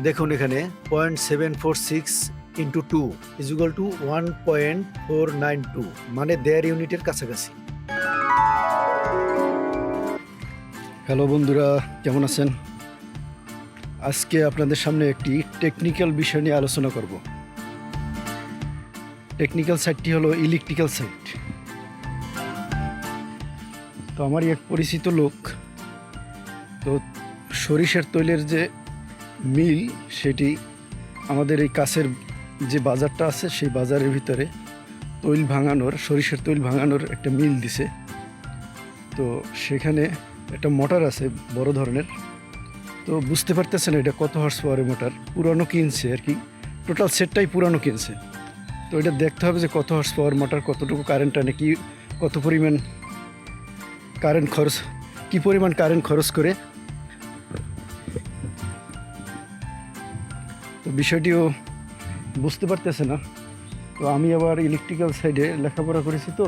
দেখুন এখানে point seven four six into two equal two one point four nine two মানে দেড় ইউনিটের কাছাকাছি। হ্যালো বন্ধুরা, কেমন আছেন? আজকে আপনাদের সামনে একটি টেকনিক্যাল বিষয় নিয়ে আলোচনা করব। টেকনিক্যাল সাইটটি হলো ইলেকট্রিক্যাল সাইট তো আমারই এক পরিচিত লোক, তো সরিষার তৈলের যে মিল সেটি আমাদের এই কাছের যে বাজারটা আছে, সেই বাজারের ভিতরে তৈল ভাঙানোর, সরিষার তৈল ভাঙানোর একটা মিল দিছে। তো সেখানে একটা মোটর আছে বড় ধরনের। তো বুঝতে পারতেছেন এটা কত হর্স পাওয়ারের মোটর? পুরানো কিনছে আর কি। টোটাল সেটটাই পুরানো কিনছে। তো এটা দেখতে হবে যে কত হর্স পাওয়ার মোটর, কতটুকু কারেন্ট টানে কি, কত পরিমাণ কারেন্ট খরচ, কি পরিমাণ কারেন্ট খরচ করে বিষয়টিও বুঝতে পারতেছে না। তো আমি আবার ইলেকট্রিক্যাল সাইডে লেখাপড়া করেছি তো।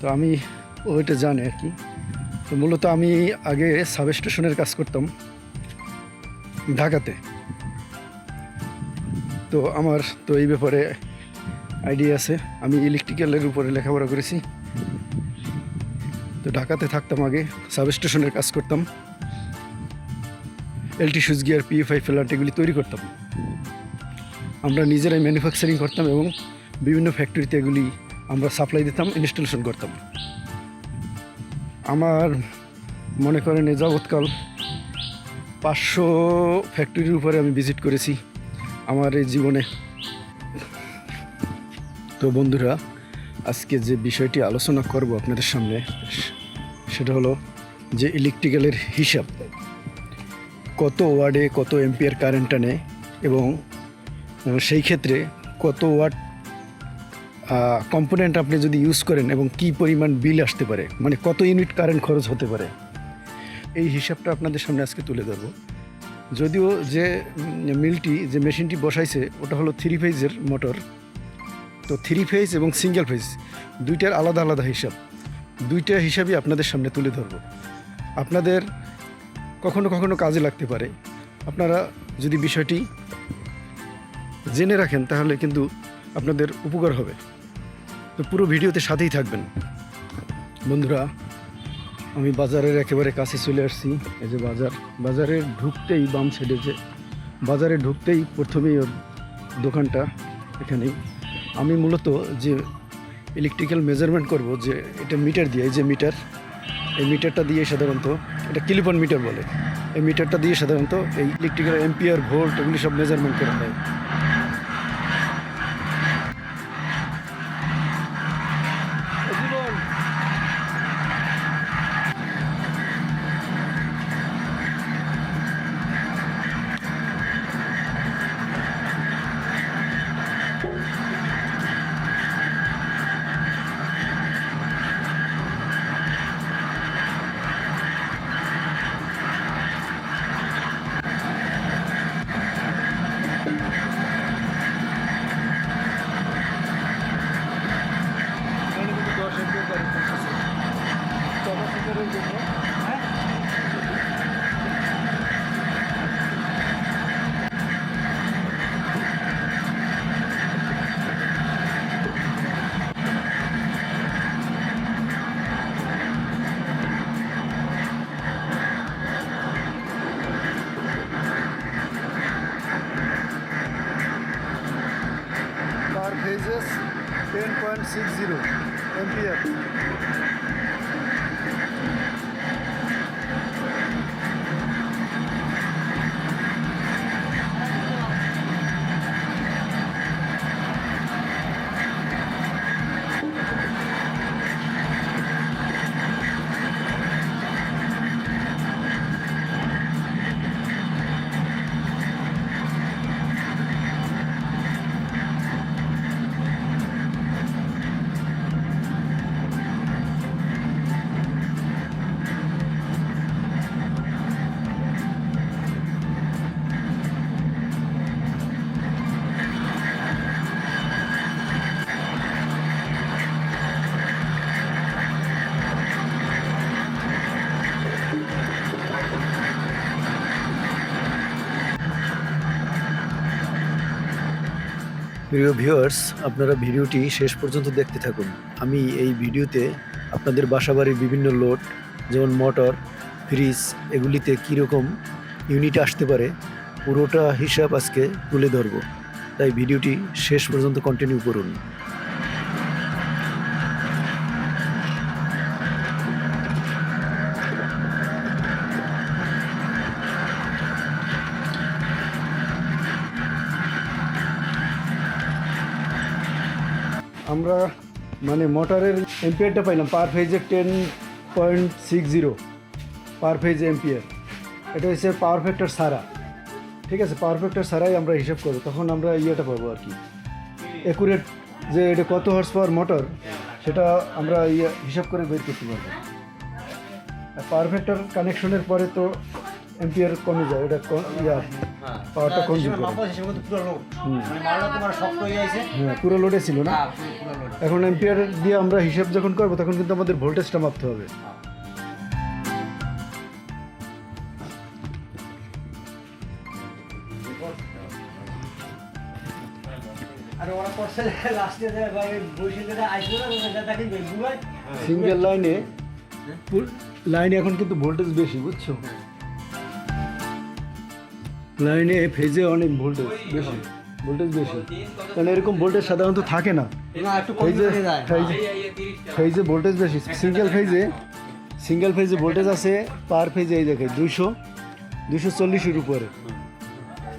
তো আমি ওইটা জানি আর কি। তো মূলত আমি আগে সাব স্টেশনের কাজ করতাম ঢাকাতে। তো আমার তো এই ব্যাপারে আইডিয়া আছে। আমি ইলেকট্রিক্যালের উপরে লেখাপড়া করেছি। তো ঢাকাতে থাকতাম আগে সাব স্টেশনের কাজ করতাম। LT switch gear PFI plant এগুলি তৈরি করতাম। আমরা নিজেরাই ম্যানুফ্যাকচারিং করতাম এবং বিভিন্ন ফ্যাক্টরিতে এগুলি আমরা সাপ্লাই দিতাম ইনস্টলেশন করতাম। আমার মনে করেন এ যাবৎকাল পাঁচশো ফ্যাক্টরির উপরে আমি ভিজিট করেছি আমার এই জীবনে। তো বন্ধুরা, আজকে যে বিষয়টি আলোচনা করব আপনাদের সামনে, সেটা হলো যে ইলেকট্রিক্যালের হিসাব। কত ওয়ার্ডে কত এম্পিয়ার কারেন্ট টানে এবং সেই ক্ষেত্রে কত ওয়াট কম্পোনেন্ট আপনি যদি ইউজ করেন এবং কি পরিমাণ বিল আসতে পারে মানে কত ইউনিট কারেন্ট খরচ হতে পারে, এই হিসাবটা আপনাদের সামনে আজকে তুলে ধরবো। যদিও যে মিলটি, যে মেশিনটি বসাইছে, ওটা হলো থ্রি ফেজের মোটর। তো থ্রি ফেজ এবং সিঙ্গেল ফেজ দুইটার আলাদা আলাদা হিসাব। দুইটা হিসাবই আপনাদের সামনে তুলে ধরবো। আপনাদের কখনো কখনো কাজে লাগতে পারে। আপনারা যদি বিষয়টি জেনে রাখেন, তাহলে কিন্তু আপনাদের উপকার হবে। তো পুরো ভিডিওতে সাথেই থাকবেন। বন্ধুরা, আমি বাজারের একেবারে কাছে চলে আসছি। এই যে বাজার, বাজারে ঢুকতেই বাম সাইডে যে, বাজারে ঢুকতেই প্রথমেই ওর দোকানটা এখানেই। আমি মূলত যে ইলেকট্রিক্যাল মেজারমেন্ট করব, যে এটা মিটার দিয়ে, এই যে মিটার এই মিটারটা দিয়ে সাধারণত, এটা কিলিপন মিটার বলে, এই মিটারটা দিয়ে সাধারণত এই ইলেকট্রিক্যাল এম্পিয়ার ভোল্ট এগুলি সব মেজারমেন্ট করা হয়। প্রিয় ভিউয়ার্স, আপনারা ভিডিওটি শেষ পর্যন্ত দেখতে থাকুন। আমি এই ভিডিওতে আপনাদের বাসাবাড়ির বিভিন্ন লোড, যেমন মোটর, ফ্রিজ, এগুলিতে কীরকম ইউনিট আসতে পারে, পুরোটা হিসাব আজকে তুলে ধরব। তাই ভিডিওটি শেষ পর্যন্ত কন্টিনিউ করুন। আমরা মানে মোটরের এম্পিয়ারটা পাইলাম, পার ফেজে ten point six zero per phase ampere এটা হচ্ছে পাওয়ার ফ্যাক্টর সারা। ঠিক আছে পাওয়ার ফ্যাক্টর সারাই আমরা হিসাব করব, তখন আমরা ইয়েটা পাবো আর কি। একুরেট যে এটা কত হর্স পাওয়ার মোটর সেটা আমরা ইয়ে হিসাব করে বের করতে পারব। আর পাওয়ার ফ্যাক্টর কানেকশনের পরে তো এম্পিয়ার কমে যায় এটা ইয়া পাওয়ারটা। হ্যাঁ পুরো লোডে ছিল না? এখন এম্পিয়ার দিয়ে আমরা হিসাব যখন করব তখন কিন্তু আমাদের ভোল্টেজটা মাপতে হবে। সিঙ্গেল লাইনে লাইনে এখন কিন্তু ভোল্টেজ বেশি বুঝছ? লাইনে ফেজে অনেক ভোল্টেজ বেশি ভোল্টেজ বেশি। কারণ এরকম ভোল্টেজ সাধারণত থাকে না। ফেজে ফেজে ফেজে ভোল্টেজ বেশি। সিঙ্গেল ফেজে সিঙ্গেল ফেজে ভোল্টেজ আছে পার ফেজে এই দেখে দুশো দুশো চল্লিশের উপরে।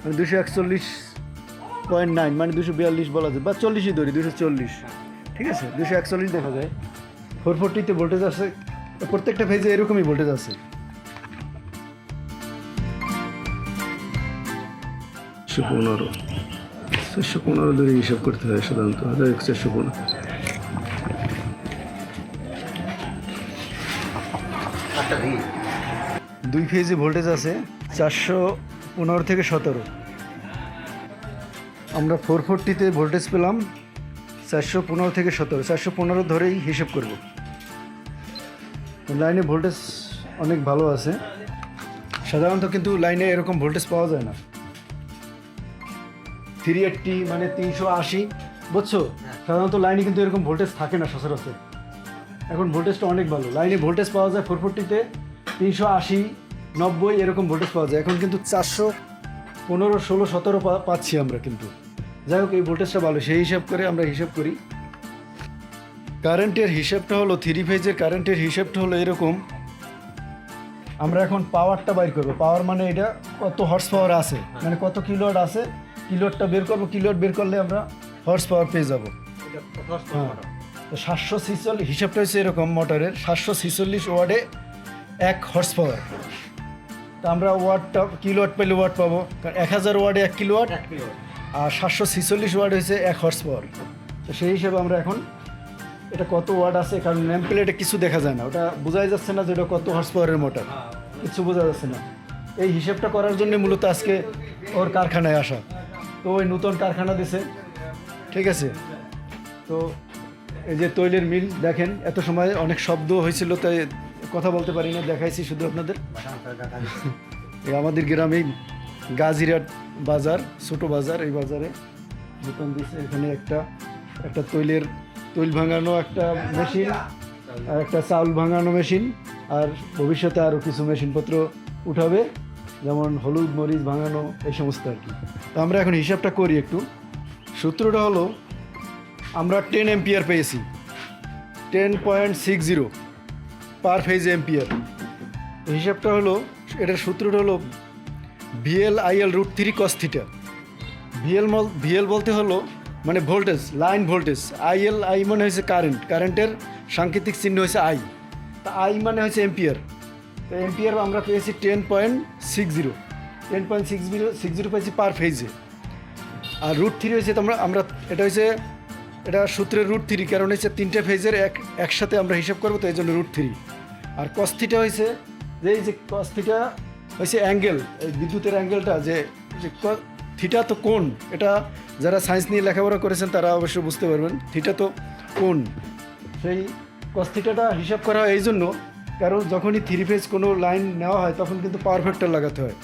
মানে দুশো একচল্লিশ পয়েন্ট নাইন মানে দুশো বিয়াল্লিশ বলা যায়। বা চল্লিশই ধরি দুশো চল্লিশ। ঠিক আছে? দুশো একচল্লিশ দেখা যায়। ফোর ফোরটিতে ভোল্টেজ আছে। প্রত্যেকটা ফেজে এরকমই ভোল্টেজ আছে। চারশো পনেরো। চারশো পনেরো ধরে হিসাব করতে হয় সাধারণত হাজার এক চারশো পনেরো। দুই ফেজে ভোল্টেজ আছে চারশো পনেরো থেকে সতেরো। আমরা ফোর ফোরটিতে ভোল্টেজ পেলাম চারশো পনেরো থেকে সতেরো। চারশো পনেরো ধরেই হিসেব করব। লাইনে ভোল্টেজ অনেক ভালো আছে। সাধারণত কিন্তু লাইনে এরকম ভোল্টেজ পাওয়া যায় না। থ্রি এইটটি মানে তিনশো আশি বুঝছ? সাধারণত লাইনে কিন্তু এরকম ভোল্টেজ থাকে না সচরাচর। এখন ভোল্টেজটা অনেক ভালো। লাইনে ভোল্টেজ পাওয়া যায় ফোর ফোরটিতে তিনশো আশি নব্বই এরকম ভোল্টেজ পাওয়া যায়। এখন কিন্তু চারশো পনেরো ষোলো সতেরো পাচ্ছি আমরা কিন্তু। যাই হোক এই ভোল্টেজটা ভালো। সেই হিসাব করে আমরা হিসাব করি। কারেন্টের হিসাবটা হলো থ্রি ফেজের কারেন্টের হিসাবটা হলো এরকম। আমরা এখন পাওয়ারটা বাইর করব। পাওয়ার মানে এটা কত হর্স পাওয়ার আছে মানে কত কিলোয়াট আছে? কিলোয়াটটা বের করব কিলোয়াট বের করলে আমরা হর্স পাওয়ার পেয়ে যাব। হ্যাঁ। তো সাতশো ছিচল্লিশ হিসাবটা হচ্ছে এরকম মোটরের সাতশো ছিচল্লিশ ওয়ার্ডে এক হর্স পাওয়ার তা আমরা ওয়ার্ডটা কিলোয়াট পেলে ওয়াট পাবো কারণ এক হাজার ওয়ার্ডে এক কিলোয়াট আর সাতশো ছিচল্লিশ ওয়ার্ড হয়েছে এক হর্স পাওয়ার তো সেই হিসাবে আমরা এখন এটা কত ওয়ার্ড আছে কারণ নেম প্লেটে কিছু দেখা যায় না। ওটা বোঝাই যাচ্ছে না যে এটা কত হর্স পাওয়ারের মোটর কিছু বোঝা যাচ্ছে না। এই হিসেবটা করার জন্য মূলত আজকে ওর কারখানায় আসা। তো ওই নতুন কারখানা দিছে। ঠিক আছে? তো এই যে তৈলের মিল, দেখেন, এত সময় অনেক শব্দ হয়েছিল, তাই কথা বলতে পারি না, দেখাইছি শুধু আপনাদের। আমাদের গ্রামেই গাজিরাট বাজার, ছোট বাজার, এই বাজারে দোকান দিচ্ছে এখানে একটা একটা তৈলের, তৈল ভাঙানো একটা মেশিন, আর একটা চাউল ভাঙানো মেশিন, আর ভবিষ্যতে আরও কিছু মেশিনপত্র উঠাবে, যেমন হলুদ মরিচ ভাঙানো, এই সমস্ত আর কি। তো আমরা এখন হিসাবটা করি একটু। সূত্রটা হলো, আমরা টেন এম্পিয়ার পেয়েছি। Ten point six zero per phase ampere হিসাবটা হলো, এটার সূত্রটা হলো VL IL root three cos theta VL VL বলতে হলো মানে voltage line voltage IL I মানে হয়েছে কারেন্ট কারেন্টের সাংকেতিক চিহ্ন হয়েছে আই তা আই মানে হচ্ছে এম্পিয়ার তো এম্পিয়ার আমরা পেয়েছি ten point six zero ten point six zero six zero পেয়েছি পার ফেজে আর রুট থ্রি হয়েছে তোমরা, আমরা, এটা হচ্ছে এটা সূত্রের রুট থ্রি কারণ হচ্ছে তিনটে ফেজের এক, একসাথে আমরা হিসাব করব, তো এই জন্য রুট থ্রি আর কস্থিটা হয়েছে, যে এই যে কস্থিটা হয়েছে অ্যাঙ্গেল এই বিদ্যুতের অ্যাঙ্গেলটা যে থিটা তো কোন এটা যারা সায়েন্স নিয়ে লেখাপড়া করেছেন, তারা অবশ্যই বুঝতে পারবেন থিটা তো কোন সেই কস্থিটাটা হিসাব করা হয় এই জন্য, কারণ যখনই থ্রি ফেজ কোনো লাইন নেওয়া হয়, তখন কিন্তু পাওয়ার ফ্যাক্টর লাগাতে হয়।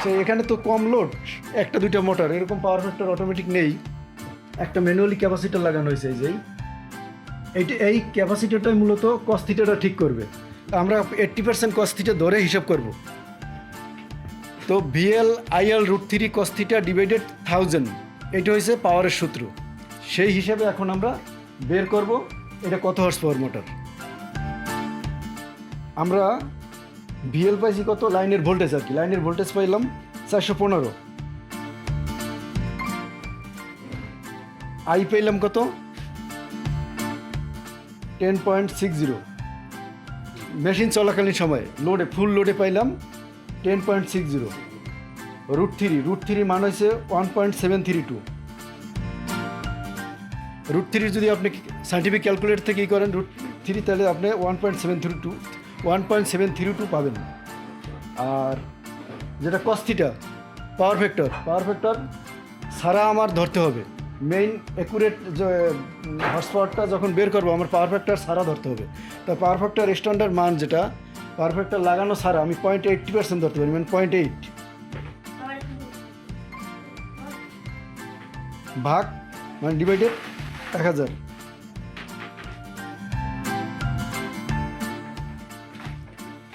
সে এখানে তো কম লোড একটা দুইটা মোটর এরকম পাওয়ার ফ্যাক্টর অটোমেটিক নেই। একটা ম্যানুয়ালি ক্যাপাসিটার লাগানো হয়েছে এই যে। এই। এইটা এই ক্যাপাসিটারটাই মূলত কস্তিটাটা ঠিক করবে। আমরা এইট্টি পার্সেন্ট কস্তিটা ধরে হিসাব করব। তো VL IL root three cos theta divided thousand এটা হয়েছে পাওয়ারের সূত্র। সেই হিসাবে এখন আমরা বের করব, এটা কত হর্স পাওয়ার মোটর আমরা ভিএল পাইছি কত? লাইনের ভোল্টেজ আর কি। লাইনের ভোল্টেজ পাইলাম চারশো পনেরো। আই পাইলাম কত? Ten point six zero machine চলাকালীন সময় লোডে ফুল লোডে পাইলাম ten point six zero root three root three মান হয়েছে one point seven three two root three যদি আপনি সাইন্টিফিক ক্যালকুলেটর থেকে ই করেন রুট থ্রি তাহলে আপনি one point seven three two one point seven three two পাবেন। আর যেটা কস্তিটা পাওয়ার ফ্যাক্টর পাওয়ার ফ্যাক্টর সারা আমার ধরতে হবে। মেইন অ্যাকুরেট পাওয়ারটা যখন বের করব, আমার পাওয়ার ফ্যাক্টর সারা ধরতে হবে। তা পাওয়ার ফ্যাক্টর স্ট্যান্ডার্ড মান যেটা পাওয়ার ফ্যাক্টর লাগানো সারা আমি পয়েন্ট এইটটি পার্সেন্ট ধরতে পারি মানে পয়েন্ট এইট ভাগ মানে ডিভাইডেড এক হাজার।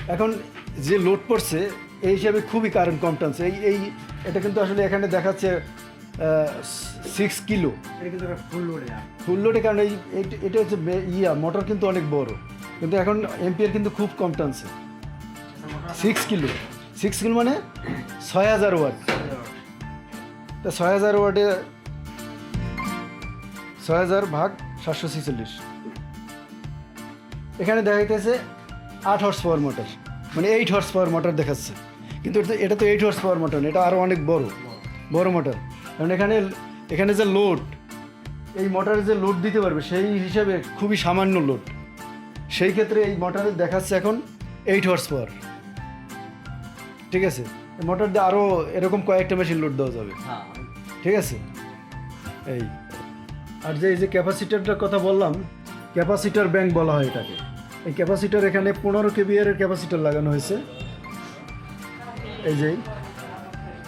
এখন যে লোড পড়ছে এই হিসাবে খুবই কারেন্ট কম টানছে এই এই এটা কিন্তু আসলে এখানে দেখাচ্ছে সিক্স কিলো ফুল লোডে ফুল লোডে কারণ এই এই- এটা হচ্ছে ইয়া মোটর কিন্তু অনেক বড়। কিন্তু এখন এমপিআর কিন্তু খুব কম টানছে। সিক্স কিলো সিক্স কিলো মানে ছয় হাজার ওয়াট তা ছয় হাজার ওয়াটে ছয় হাজার ভাগ সাতশো ছেচল্লিশ। এখানে দেখা যাইতেছে আট হর্স পাওয়ার মোটর মানে এইট হর্স পাওয়ার মোটর দেখাচ্ছে। কিন্তু এটা তো- এটা তো এইট হর্স পাওয়ার মোটর এটা আরও অনেক বড়। বড় মোটর কারণ এখানে এখানে যে লোড এই মোটরে যে লোড দিতে পারবে সেই হিসাবে খুবই সামান্য লোড সেই ক্ষেত্রে এই মোটরে দেখাচ্ছে এখন এইট হর্স পাওয়ার ঠিক আছে? মোটর দিয়ে আরও এরকম কয়েকটা মেশিন লোড দেওয়া যাবে। হ্যাঁ। ঠিক আছে? এই। আর যে এই যে ক্যাপাসিটারটার কথা বললাম ক্যাপাসিটার ব্যাংক বলা হয় এটাকে। এই ক্যাপাসিটার এখানে পনেরো কেবিআর এর ক্যাপাসিটার লাগানো হয়েছে। এই যে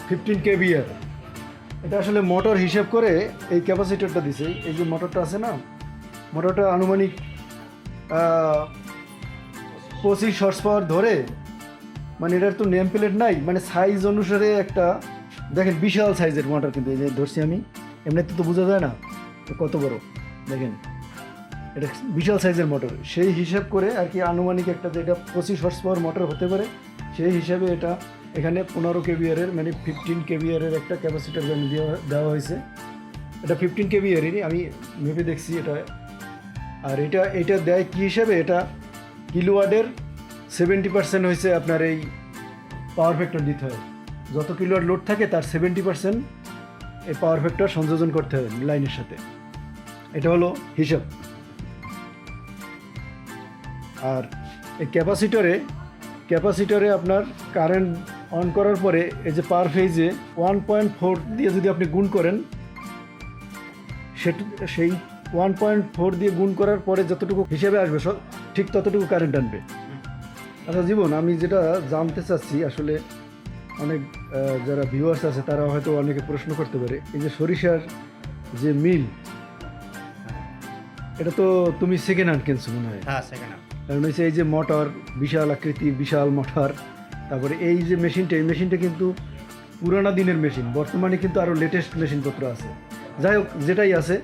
ফিফটিন কেবিআর। এটা আসলে মোটর হিসেব করে এই ক্যাপাসিটারটা দিছে। এই- যে মোটরটা আছে না, মোটরটা আনুমানিক পঁচিশ হর্স পাওয়ার ধরে মানে এটার তো নেম প্লেট নাই মানে সাইজ অনুসারে একটা, দেখেন বিশাল সাইজের মোটর কিন্তু, এই যে ধরছি আমি, এমনিতে তো বোঝা যায় না কত বড়, দেখেন। এটা বিশাল সাইজের মোটর। সেই হিসাব করে আর কি আনুমানিক একটা যেটা পঁচিশ হর্স পাওয়ার মোটর হতে পারে, সেই হিসাবে এটা এখানে পনেরো কেবিআরের মানে ফিফটিন কেবিআরের একটা ক্যাপাসিটার ব্যাংক দেওয়া হয়েছে। এটা ফিফটিন কেবিআরেরই আমি ভেবে দেখছি এটা। আর এটা এটা দেয় কী হিসাবে? এটা কিলোওয়ার্ডের সেভেন্টি পার্সেন্ট হয়েছে আপনার এই পাওয়ার ফ্যাক্টর দিতে হয়। যত কিলোওয়াট লোড থাকে, তার সেভেন্টি পার্সেন্ট এই পাওয়ার ফ্যাক্টর সংযোজন করতে হবে লাইনের সাথে। এটা হলো হিসাব। আর এই ক্যাপাসিটরে ক্যাপাসিটরে আপনার কারেন্ট অন করার পরে এই যে পার ফেজে ওয়ান পয়েন্ট ফোর দিয়ে যদি আপনি গুণ করেন, সেটু সেই ওয়ান পয়েন্ট ফোর দিয়ে গুণ করার পরে যতটুকু হিসেবে আসবে সব ঠিক ততটুকু কারেন্ট আনবে। আচ্ছা জীবন, আমি যেটা জানতে চাচ্ছি, আসলে অনেক যারা ভিউয়ার্স আছে, তারা হয়তো অনেকে প্রশ্ন করতে পারে, এই যে সরিষার যে মিল, এটা তো তুমি সেকেন্ড হ্যান্ড কিনছো মনে হয়। হ্যাঁ সেকেন্ড কারণ হচ্ছে এই যে মোটর বিশাল আকৃতি বিশাল মোটর তারপরে এই যে মেশিনটা এই মেশিনটা কিন্তু পুরানা দিনের মেশিন বর্তমানে কিন্তু আরও লেটেস্ট মেশিনপত্র আছে। যাই হোক যেটাই আছে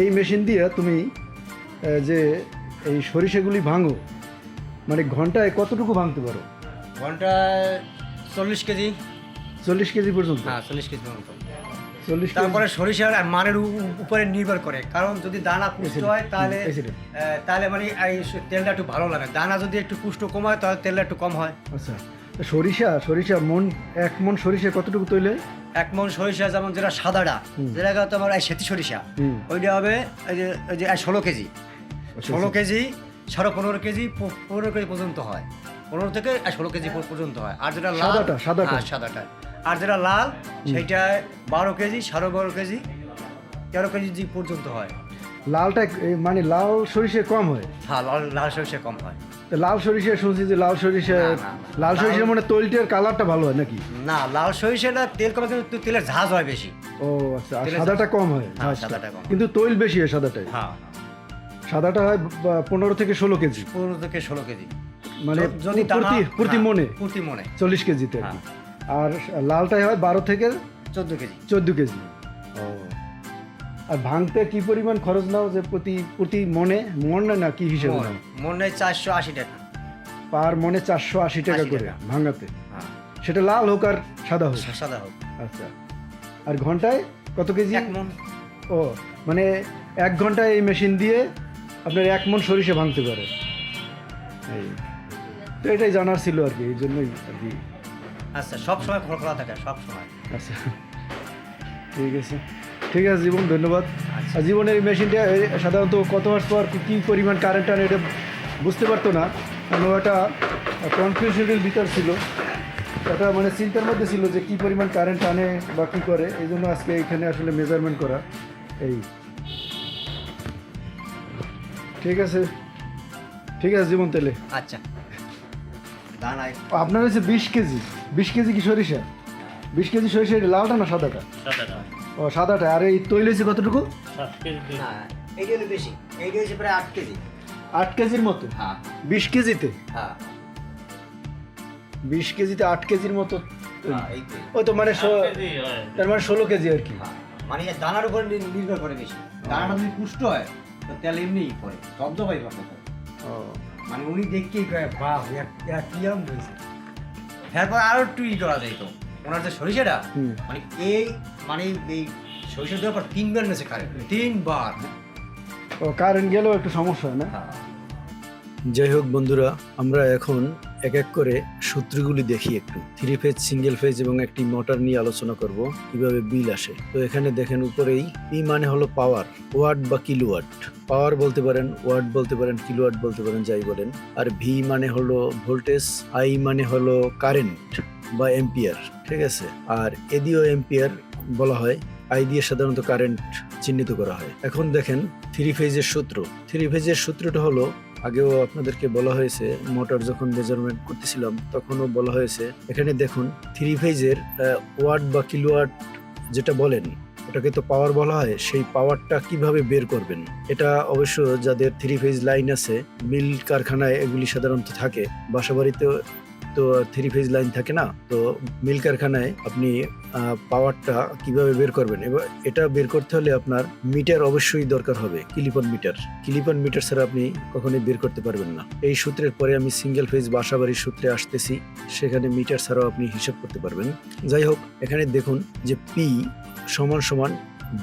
এই মেশিন দিয়ে তুমি যে এই সরিষাগুলি ভাঙো মানে ঘন্টায় কতটুকু ভাঙতে পারো? ঘন্টায় চল্লিশ কেজি। চল্লিশ কেজি পর্যন্ত? হ্যাঁ চল্লিশ কেজি কেজি তারপরে সরিষার আর মানের উপরে নির্ভর করে। কারণ যদি দানা পুষ্ট হয় তাহলে তাহলে মানে এই তেলটা একটু ভালো লাগে দানা যদি একটু পুষ্ট কম হয় তাহলে তেলটা একটু কম হয়। আচ্ছা। সরিষা সরিষা মন এক মন সরিষা কতটুকু তৈলে এক মন সরিষা যেমন যেটা সাদাটা। যেটা তোমার এই সেতি সরিষা ওইটা হবে এই যে যে ষোলো কেজি। ষোলো কেজি সাড়ে পনেরো কেজি পনেরো কেজি পর্যন্ত হয়। পনেরো থেকে ষোলো কেজি পর্যন্ত হয়। আর যেটা সাদাটা, সাদাটা। হ্যাঁ, সাদাটা। আর যেটা লাল সেটা বারো কেজি সাড়ে বারো কেজি তেরো কেজি পর্যন্ত হয়। লালটা মানে লাল সরিষে কম হয়? হ্যাঁ লাল লাল সরিষা কম হয়। তো লাল সরিষা শুনছি যে লাল সরিষা। লাল সরিষার মানে তৈলটার কালারটা ভালো হয় নাকি? না লাল সরিষাটা তেল কমে কিন্তু তেলের ঝাঁজ হয় বেশি। ও আচ্ছা আর সাদাটা কম হয়? হ্যাঁ, আচ্ছা। সাদাটা কম। কিন্তু তৈল বেশি হয় সাদাটায় হ্যাঁ। সাদাটা হয় পনেরো থেকে ষোলো কেজি। পনেরো থেকে ষোলো কেজি। মানে যদি প্রতি প্রতি হ্যাঁ, মনে? প্রতি মনে। চল্লিশ কেজিতে আর কি। আর লালটাই হয় বারো থেকে চোদ্দ কেজি। চোদ্দ কেজি। ও। আর ভাঙতে কি পরিমাণ খরচ নাও যে প্রতি প্রতি মনে মন না কি হিসেবে মন নাও? মনে চারশো আশি টাকা। পার মনে চারশো আশি টাকা করে ভাঙাতে। হ্যাঁ। সেটা লাল হোক আর সাদা হোক। সাদা হোক। আচ্ছা। আর ঘন্টায় কত কেজি? এক মন। ও মানে এক ঘন্টায় এই মেশিন দিয়ে আপনার এক মন সরিষা ভাঙতে পারে। এই তো এটাই জানার ছিল আর কি এই জন্যই আর কি। আচ্ছা সব সময় খোলা খোলা থাকে সব সময়। আচ্ছা ঠিক আছে। ঠিক আছে জীবন ধন্যবাদ। আচ্ছা। জীবনের এই মেশিনটা সাধারণত কত মাস পর কী পরিমাণ কারেন্ট টানে এটা বুঝতে পারতো না। কারণ ওটা কনফিউশনের ভিতর ছিল। এটা মানে চিন্তার মধ্যে ছিল যে কী পরিমাণ কারেন্ট টানে বা কী করে। এই জন্য আজকে এখানে আসলে মেজারমেন্ট করা। এই। ঠিক আছে। ঠিক আছে জীবন তাহলে। আচ্ছা। আপনার হচ্ছে বিশ কেজি। বিশ কেজি কি সরিষা? বিশ কেজি সরিষা এটা লালটা না সাদাটা? ও সাদাটা। আর এই তৈল হয়েছে কতটুকু? না এইটা হলো বেশি। এইটা হচ্ছে প্রায় আট কেজি। আট কেজির মতো? হ্যাঁ। বিশ কেজিতে? হ্যাঁ। বিশ কেজিতে আট কেজির মতো? হ্যাঁ, এই তো। ওই তো মানে তার মানে ষোলো কেজি আর কি। হ্যাঁ, মানে দানার উপর নির্ভর করে বেশি। দানাটা যদি পুষ্ট হয় তো তেল এমনিই পড়ে। শব্দ হয় ও, মানে উনি দেখকেই কয়ে বা কি আম হয়েছে তারপর আরও একটু ই করা যায় তো। ওনার যে সরিষাটা মানে এই মানে এই সরিষা দেওয়ার পর তিনবার নেছে কারেন্ট তিনবার। ও কারেন্ট গেলেও একটু সমস্যা হয় না? হ্যাঁ। যাই হোক বন্ধুরা আমরা এখন এক এক করে সূত্রগুলি দেখি একটু। থ্রি ফেজ সিঙ্গেল ফেজ এবং একটি মোটর নিয়ে আলোচনা করব, কীভাবে বিল আসে। তো এখানে দেখেন উপরেই পি মানে হলো পাওয়ার ওয়াট বা কিলোওয়াট পাওয়ার বলতে পারেন ওয়াট বলতে পারেন কিলোওয়াট বলতে পারেন, যাই বলেন। আর ভি মানে হলো ভোল্টেজ আই মানে হলো কারেন্ট বা এম্পিয়ার ঠিক আছে? আর এদিও এম্পিয়ার বলা হয় আই দিয়ে সাধারণত কারেন্ট চিহ্নিত করা হয়। এখন দেখেন থ্রি ফেজের সূত্র। থ্রি ফেজের সূত্রটা হলো আগেও আপনাদেরকে বলা হয়েছে, মোটর যখন মেজারমেন্ট করতেছিলাম, তখনও বলা হয়েছে। এখানে দেখুন থ্রি ফেজের ওয়াট বা কিলোয়াট যেটা বলেন, ওটাকে তো পাওয়ার বলা হয়, সেই পাওয়ারটা কীভাবে বের করবেন? এটা অবশ্য যাদের থ্রি ফেজ লাইন আছে, মিল কারখানায় এগুলি সাধারণত থাকে। বাসাবাড়িতে তো থ্রি ফেজ লাইন থাকে না, তো মিল কারখানায় আপনি পাওয়ারটা কীভাবে বের করবেন? এবার এটা বের করতে হলে আপনার মিটার অবশ্যই দরকার হবে, কিলিপন মিটার। কিলিপন মিটার ছাড়া আপনি কখনোই বের করতে পারবেন না। এই সূত্রের পরে আমি সিঙ্গেল ফেজ বাসাবাড়ির সূত্রে আসতেছি, সেখানে মিটার ছাড়াও আপনি হিসাব করতে পারবেন। যাই হোক, এখানে দেখুন যে পি সমান সমান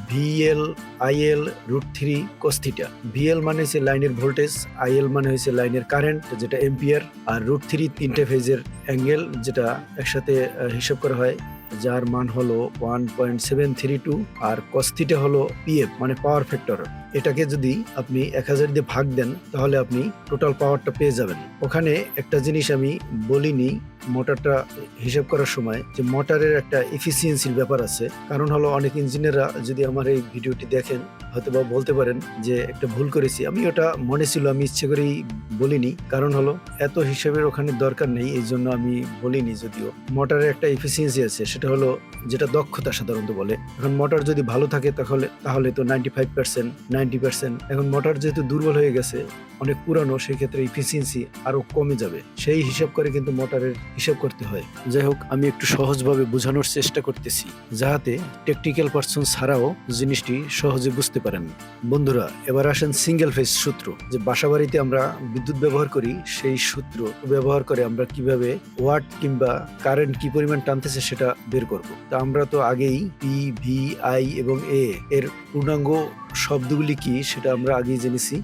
VL IL root three cos theta VL মানে হচ্ছে লাইনের ভোল্টেজ আইএল মানে হচ্ছে লাইনের কারেন্ট, যেটা এম্পিয়ার আর রুট থ্রি তিনটে ফেজের অ্যাঙ্গেল যেটা একসাথে হিসাব করা হয়, যার মান হলো one point seven three two আর কস্তিটা হলো পিএফ মানে পাওয়ার ফ্যাক্টর এটাকে যদি আপনি এক হাজার দিয়ে ভাগ দেন, তাহলে আপনি টোটাল পাওয়ারটা পেয়ে যাবেন। ওখানে একটা জিনিস আমি বলিনি মোটরটা হিসাব করার সময়, যে মোটরের একটা এফিসিয়েন্সির ব্যাপার আছে। কারণ হলো অনেক ইঞ্জিনিয়াররা যদি আমার এই ভিডিওটি দেখেন হয়তো বা বলতে পারেন যে একটা ভুল করেছি। আমি ওটা মনে ছিল, আমি ইচ্ছে করেই বলিনি। কারণ হলো এত হিসাবের ওখানে দরকার নেই, এই জন্য আমি বলিনি যদিও। মোটরের একটা এফিসিয়েন্সি আছে, সেটা হলো যেটা দক্ষতা সাধারণত বলে। এখন মোটর যদি ভালো থাকে, তাহলে তাহলে তো ninety five percent ninety percent এখন মোটর যেহেতু দুর্বল হয়ে গেছে, অনেক পুরানো সেই ক্ষেত্রে এফিসিয়েন্সি আরও কমে যাবে। সেই হিসাব করে কিন্তু মোটরের হিসাব করতে হয়। যাই হোক, আমি একটু সহজভাবে বোঝানোর চেষ্টা করতেছি যাতে টেকনিক্যাল পার্সন ছাড়াও জিনিসটি সহজে বুঝতে পারেন। বন্ধুরা, এবার আসেন সিঙ্গেল ফেজ সূত্র, যে বাসাবাড়িতে আমরা বিদ্যুৎ ব্যবহার করি, সেই সূত্র ব্যবহার করে আমরা কীভাবে ওয়াট কিংবা কারেন্ট কি পরিমাণ টানতেছে সেটা বের করব। তা আমরা তো আগেই পি ভি আই এবং এ এর পূর্ণাঙ্গ শব্দগুলি কি সেটা আমরা আগেই জেনেছি।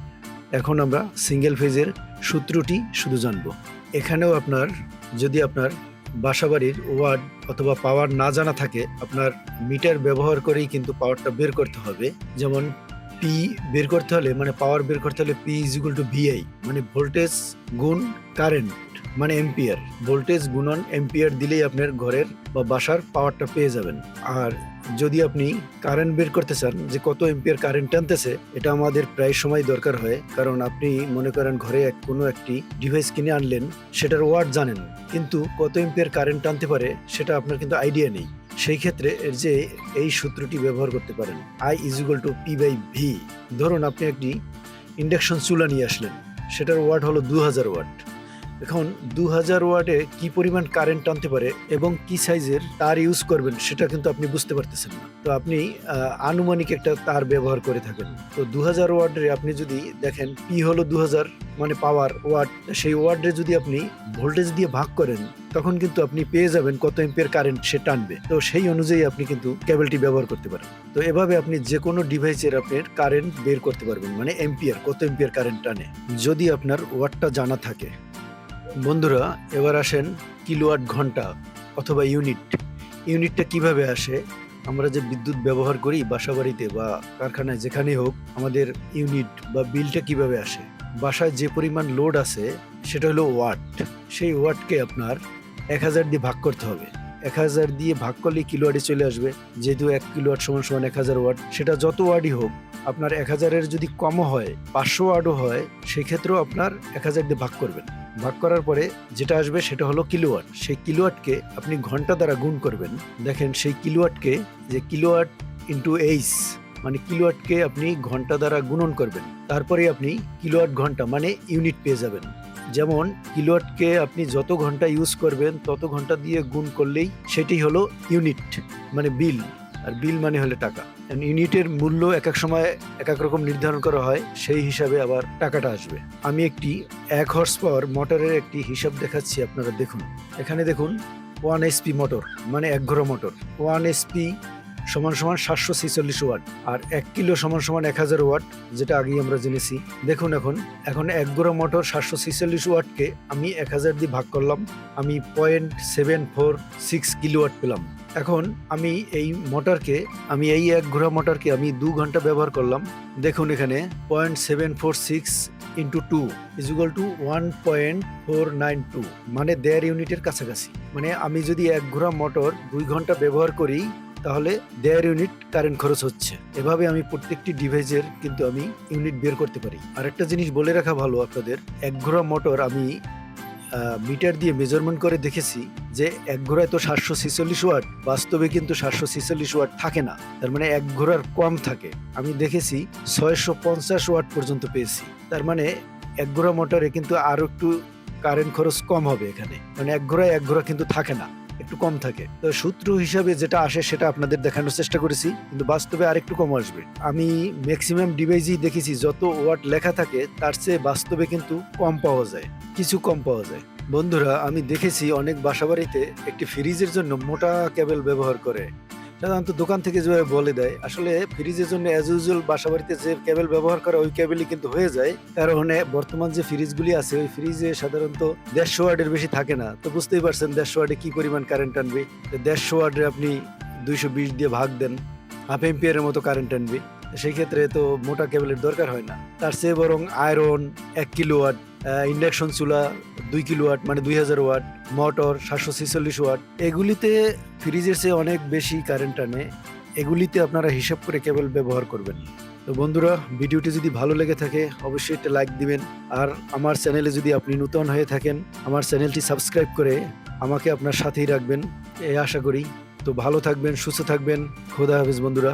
এখন আমরা সিঙ্গেল ফেজের সূত্রটি শুধু জানব। এখানেও আপনার, যদি আপনার বাসাবাড়ির ওয়ার্ড অথবা পাওয়ার না জানা থাকে, আপনার মিটার ব্যবহার করেই কিন্তু পাওয়ারটা বের করতে হবে। যেমন পি বের করতে হলে মানে পাওয়ার বের করতে হলে P is equal to VI মানে ভোল্টেজ গুণ কারেন্ট মানে এম্পিয়ার ভোল্টেজ গুণন এম্পিয়ার দিলেই আপনার ঘরের বা বাসার পাওয়ারটা পেয়ে যাবেন। আর যদি আপনি কারেন্ট বের করতে চান, যে কত এম্পিয়ার কারেন্ট টানতেছে, এটা আমাদের প্রায় সময় দরকার হয়। কারণ আপনি মনে করেন ঘরে এক কোনো একটি ডিভাইস কিনে আনলেন, সেটার ওয়ার্ড জানেন। কিন্তু কত এম্পিয়ার কারেন্ট টানতে পারে, সেটা আপনার কিন্তু আইডিয়া নেই। সেই ক্ষেত্রে এর যে এই সূত্রটি ব্যবহার করতে পারেন I is equal to P by V ধরুন আপনি একটি ইন্ডাকশন চুলা নিয়ে আসলেন, সেটার ওয়াট হলো দু হাজার ওয়াট। এখন দু হাজার ওয়াটে কি পরিমাণ কারেন্ট টানতে পারে এবং কি সাইজের তার ইউজ করবেন সেটা কিন্তু আপনি বুঝতে পারতেছেন না। তো আপনি আনুমানিক একটা তার ব্যবহার করে থাকেন। তো দু হাজার ওয়ার্ডে আপনি যদি দেখেন পি হলো দু হাজার মানে পাওয়ার ওয়াট সেই ওয়ার্ডে যদি আপনি ভোল্টেজ দিয়ে ভাগ করেন, তখন কিন্তু আপনি পেয়ে যাবেন কত এম্পিয়ার কারেন্ট সে টানবে। তো সেই অনুযায়ী আপনি কিন্তু কেবলটি ব্যবহার করতে পারেন। তো এভাবে আপনি যে কোনো ডিভাইসের আপনার কারেন্ট বের করতে পারবেন মানে এম্পিয়ার কত এম্পিয়ার কারেন্ট টানে। যদি আপনার ওয়াটটা জানা থাকে বন্ধুরা, এবার আসেন কিলোয়াট ঘণ্টা অথবা ইউনিট। ইউনিটটা কীভাবে আসে? আমরা যে বিদ্যুৎ ব্যবহার করি বাসাবাড়িতে বা কারখানায় যেখানেই হোক, আমাদের ইউনিট বা বিলটা কীভাবে আসে? বাসায় যে পরিমাণ লোড আছে, সেটা হলো ওয়াট। সেই ওয়াটকে আপনার এক হাজার দিয়ে ভাগ করতে হবে। এক হাজার দিয়ে ভাগ করলে কিলোয়াটে চলে আসবে। যেহেতু এক কিলোয়াট সমান সমান এক হাজার ওয়াট, সেটা যত ওয়াটই হোক, আপনার এক হাজারের যদি কমও হয়, পাঁচশো ওয়াটও হয়, সেক্ষেত্রেও আপনার এক হাজার দিয়ে ভাগ করবেন। ভাগ করার পরে যেটা আসবে সেটা হলো কিলোওয়াট। সেই কিলোওয়াটকে আপনি ঘণ্টা দ্বারা গুণ করবেন। দেখেন সেই কিলোওয়াটকে যে কিলোওয়াট ইন্টু এইচ মানে কিলোওয়াটকে আপনি ঘণ্টা দ্বারা গুণন করবেন। তারপরে আপনি কিলোওয়াট ঘণ্টা মানে ইউনিট পেয়ে যাবেন। যেমন কিলোওয়াটকে আপনি যত ঘণ্টা ইউজ করবেন, তত ঘণ্টা দিয়ে গুণ করলেই সেটি হলো ইউনিট মানে বিল। আর বিল মানে হলো টাকা। ইউনিটের মূল্য এক এক সময় এক এক রকম নির্ধারণ করা হয়, সেই হিসাবে আবার টাকাটা আসবে। আমি একটি এক হর্স পাওয়ার মোটরের একটি হিসাব দেখাচ্ছি আপনারা দেখুন। এখানে দেখুন ওয়ান এসপি মোটর মানে এক ঘোড়া মোটর ওয়ান এসপি সমান সমান সাতশো ছেচল্লিশ ওয়াট আর এক কিলো সমান সমান এক হাজার ওয়াট যেটা আগেই আমরা জেনেছি। দেখুন এখন এখন এক গোড়া মোটর সাতশো ছেচল্লিশ ওয়াটকে আমি এক হাজার দিয়ে ভাগ করলাম। আমি point seven four six kilowatt পেলাম। এখন আমি এই মোটরকে, আমি এই এক ঘোড়া মোটরকে আমি দু ঘণ্টা ব্যবহার করলাম। দেখুন এখানে point seven four six into two equal two one point four nine two মানে দেড় ইউনিটের কাছাকাছি। মানে আমি যদি এক ঘোড়া মোটর দুই ঘণ্টা ব্যবহার করি, তাহলে দেড় ইউনিট কারেন্ট খরচ হচ্ছে। এভাবে আমি প্রত্যেকটি ডিভাইসের কিন্তু আমি ইউনিট বের করতে পারি। আরেকটা জিনিস বলে রাখা ভালো আপনাদের, এক ঘোড়া মোটর আমি মিটার দিয়ে মেজারমেন্ট করে দেখেছি যে এক ঘোড়ায় তো সাতশো ছেচল্লিশ ওয়াট, বাস্তবে কিন্তু সাতশো ছেচল্লিশ ওয়াট থাকে না। তার মানে এক ঘোড়ার কম থাকে। আমি দেখেছি ছয়শো পঞ্চাশ ওয়াট পর্যন্ত পেয়েছি। তার মানে এক ঘোড়া মোটরে কিন্তু আরও একটু কারেন্ট খরচ কম হবে এখানে। মানে এক ঘোড়ায় এক ঘোড়া কিন্তু থাকে না, একটু কম থাকে। তো সূত্র হিসাবে যেটা আসে সেটা আপনাদের দেখানোর চেষ্টা করেছি, কিন্তু বাস্তবে আরেকটু কম আসবে। আমি ম্যাক্সিমাম ডিভাইসই দেখেছি, যত ওয়াট লেখা থাকে, তার চেয়ে বাস্তবে কিন্তু কম পাওয়া যায়। কিছু কম পাওয়া যায়। বন্ধুরা, আমি দেখেছি অনেক বাসাবাড়িতে একটি ফ্রিজের জন্য মোটা কেবল ব্যবহার করে। সাধারণত দোকান থেকে যেভাবে বলে দেয়, আসলে ফ্রিজের জন্য অ্যাজ ইউজুয়াল বাসাবাড়িতে যে কেবল ব্যবহার করে, ওই কেবলই কিন্তু হয়ে যায়। কারণ বর্তমান যে ফ্রিজগুলি আছে, ওই ফ্রিজে সাধারণত দেড়শো ওয়ার্ডের বেশি থাকে না। তো বুঝতেই পারছেন দেড়শো ওয়ার্ডে কি পরিমাণ কারেন্ট আনবে? দেড়শো ওয়ার্ডে আপনি দুইশো বিশ দিয়ে ভাগ দেন, হাফ এম্পিয়ারের মতো কারেন্ট আনবে। তো সেই ক্ষেত্রে তো মোটা কেবলের দরকার হয় না। তার চেয়ে বরং আয়রন এক কিলো ওয়াট ইন্ডাকশন চুলা দুই কিলো ওয়াট মানে দুই হাজার ওয়াট, মোটর সাতশো ছেচল্লিশ ওয়াট, এগুলিতে ফ্রিজের চেয়ে অনেক বেশি কারেন্ট আনে। এগুলিতে আপনারা হিসাব করে কেবল ব্যবহার করবেন। তো বন্ধুরা, ভিডিওটি যদি ভালো লেগে থাকে, অবশ্যই একটা লাইক দিবেন। আর আমার চ্যানেলে যদি আপনি নতুন হয়ে থাকেন, আমার চ্যানেলটি সাবস্ক্রাইব করে আমাকে আপনার সাথেই রাখবেন। এই আশা করি। তো ভালো থাকবেন, সুস্থ থাকবেন। খোদা হাফেজ বন্ধুরা।